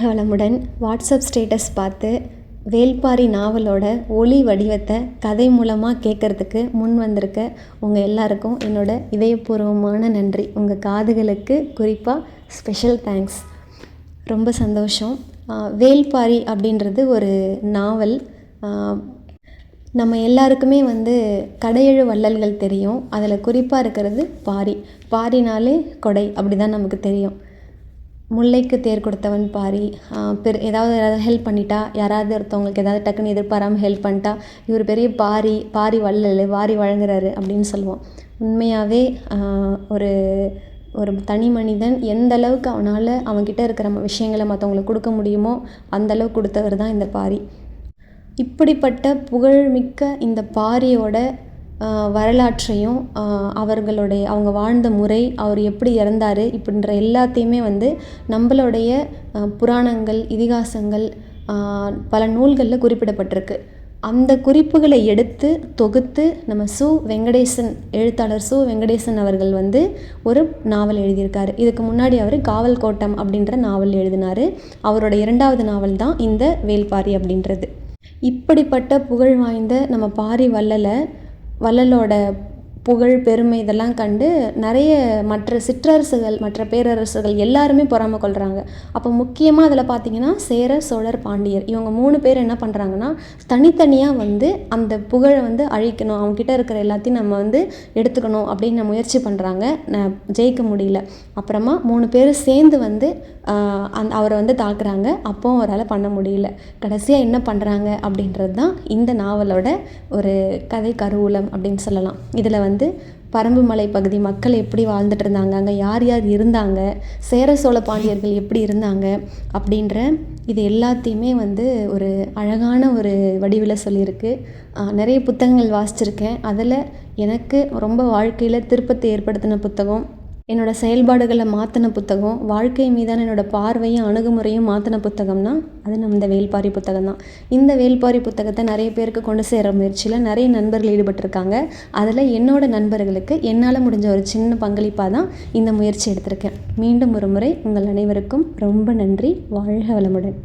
வளமுடன் WhatsApp status பார்த்து வேள்பாரி நாவலோட ஒளி வடிவத்தை கதை மூலமாக கேட்குறதுக்கு முன் வந்திருக்க உங்கள் எல்லாருக்கும் என்னோட இதயபூர்வமான நன்றி. உங்கள் காதுகளுக்கு குறிப்பாக ஸ்பெஷல் தேங்க்ஸ் ரொம்ப சந்தோஷம். வேள்பாரி அப்படின்றது ஒரு நாவல். நம்ம எல்லாருக்குமே வந்து கடையெழு வள்ளல்கள் தெரியும். அதில் குறிப்பாக இருக்கிறது பாரி. பாரினாலே கொடை அப்படி தான் நமக்கு தெரியும். முல்லைக்கு தேர் கொடுத்தவன் பாரி பெரு ஏதாவது யாராவது ஹெல்ப் பண்ணிட்டா யாராவது ஒருத்தவங்களுக்கு ஏதாவது டக்குன்னு எதிர்பாராமல் ஹெல்ப் பண்ணிட்டா இவர் பெரிய பாரி பாரி வள்ளல் வாரி வழங்குறாரு அப்படின்னு சொல்லுவோம். உண்மையாகவே ஒரு ஒரு தனி மனிதன் எந்த அளவுக்கு அவனால் அவன்கிட்ட இருக்கிற விஷயங்களை மற்றவங்களுக்கு கொடுக்க முடியுமோ அந்தளவுக்கு கொடுத்தவர் தான் இந்த பாரி. இப்படிப்பட்ட புகழ்மிக்க இந்த பாரியோட வரலாற்றையும் அவர்களுடைய அவங்க வாழ்ந்த முறை அவர் எப்படி இறந்தார் இப்படின்ற எல்லாத்தையுமே வந்து நம்மளுடைய புராணங்கள் இதிகாசங்கள் பல நூல்களில் குறிப்பிடப்பட்டிருக்கு. அந்த குறிப்புகளை எடுத்து தொகுத்து நம்ம சு. வெங்கடேசன் எழுத்தாளர் சு. வெங்கடேசன் அவர்கள் வந்து ஒரு நாவல் எழுதியிருக்காரு. இதுக்கு முன்னாடி அவர் காவல் கோட்டம் அப்படின்ற நாவல் எழுதினார். அவரோட இரண்டாவது நாவல் தான் இந்த வேல்பாரி அப்படின்றது. இப்படிப்பட்ட புகழ் வாய்ந்த நம்ம பாரி வல்லலை வள்ளலோட புகழ் பெருமை இதெல்லாம் கண்டு நிறைய மற்ற சிற்றரசுகள் மற்ற பேரரசுகள் எல்லாருமே பொறாமை கொள்கிறாங்க அப்போ முக்கியமாக அதில் பார்த்தீங்கன்னா சேர சோழர் பாண்டியர் இவங்க மூணு பேர் என்ன பண்ணுறாங்கன்னா தனித்தனியாக வந்து அந்த புகழை வந்து அழிக்கணும். அவங்கக்கிட்ட இருக்கிற எல்லாத்தையும் நம்ம வந்து எடுத்துக்கணும் அப்படின்னு முயற்சி பண்ணுறாங்க ஜெயிக்க முடியல. அப்புறமா மூணு பேர் சேர்ந்து வந்து அந் அவரை வந்து தாக்குறாங்க. அப்போவும் அவரால் பண்ண முடியல. கடைசியாக என்ன பண்ணுறாங்க அப்படின்றது தான் இந்த நாவலோட ஒரு கதை கருவூலம் அப்படின்னு சொல்லலாம். இதில் வந்து வந்து பரம்பு மலை பகுதி மக்கள் எப்படி வாழ்ந்துட்டு இருந்தாங்க அங்கே யார் யார் இருந்தாங்க சேர சோழ பாண்டியர்கள் எப்படி இருந்தாங்க அப்படின்ற இது எல்லாத்தையுமே வந்து ஒரு அழகான ஒரு வடிவில் சொல்லியிருக்கு. நிறைய புத்தகங்கள் வாசிச்சிருக்கேன். அதில் எனக்கு ரொம்ப வாழ்க்கையில் திருப்பத்தை ஏற்படுத்தின புத்தகம் என்னோடய செயல்பாடுகளை மாற்றின புத்தகம் வாழ்க்கை மீதான என்னோடய பார்வையும் அணுகுமுறையும் மாற்றின புத்தகம்னா அது நம்ம இந்த வேல்பாரி புத்தகம் தான். இந்த வேல்பாரி புத்தகத்தை நிறைய பேருக்கு கொண்டு சேர முயற்சியில் நிறைய நண்பர்கள் ஈடுபட்டிருக்காங்க. அதில் என்னோடய நண்பர்களுக்கு என்னால் முடிஞ்ச ஒரு சின்ன பங்களிப்பாக தான் இந்த முயற்சி எடுத்திருக்கேன். மீண்டும் ஒரு முறை உங்கள் அனைவருக்கும் ரொம்ப நன்றி. வாழ்க வளமுடன்.